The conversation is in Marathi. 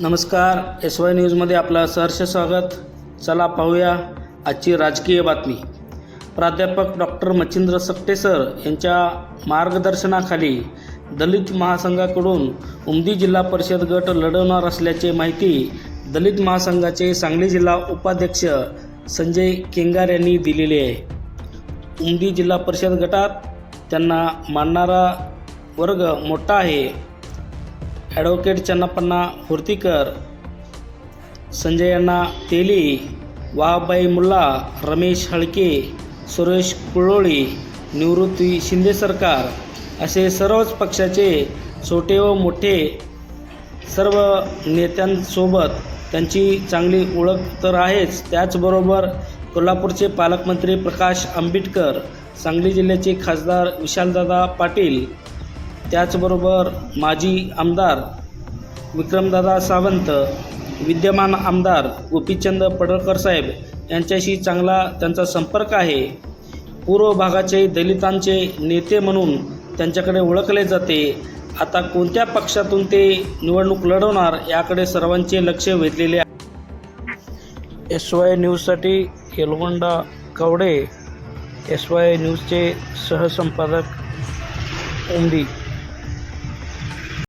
नमस्कार एस वाय न्यूजमध्ये आपलं सहर्ष स्वागत. चला पाहूया आजची राजकीय बातमी. प्राध्यापक डॉक्टर मच्छिंद्र सकटे सर यांच्या मार्गदर्शनाखाली दलित महासंघाकडून उमदी जिल्हा परिषद गट लढवणार असल्याची माहिती दलित महासंघाचे सांगली जिल्हा उपाध्यक्ष संजय केंगार यांनी दिलेली आहे. उमदी जिल्हा परिषद गटात त्यांना मानणारा वर्ग मोठा आहे. ॲडव्होकेट चन्नापन्ना हुर्तीकर संजय अण्णा तेली वाहबाई मुल्ला रमेश हळके सुरेश कुळोळी निवृत्ती शिंदे सरकार असे सर्वच पक्षाचे छोटे व मोठे सर्व नेत्यांसोबत त्यांची चांगली ओळख तर आहेच. त्याचबरोबर कोल्हापूरचे पालकमंत्री प्रकाश आंबेडकर सांगली जिल्ह्याचे खासदार विशालदादा पाटील त्याचबरोबर माजी आमदार विक्रमदादा सावंत विद्यमान आमदार गोपीचंद पडळकर साहेब यांच्याशी चांगला त्यांचा संपर्क आहे. पूर्व भागाचे दलितांचे नेते म्हणून त्यांच्याकडे ओळखले जाते. आता कोणत्या पक्षातून ते निवडणूक लढवणार याकडे सर्वांचे लक्ष वेधलेले आहे. एस वाय न्यूजसाठी येलगोंडा कवडे एस वाय न्यूजचे सहसंपादक उमदी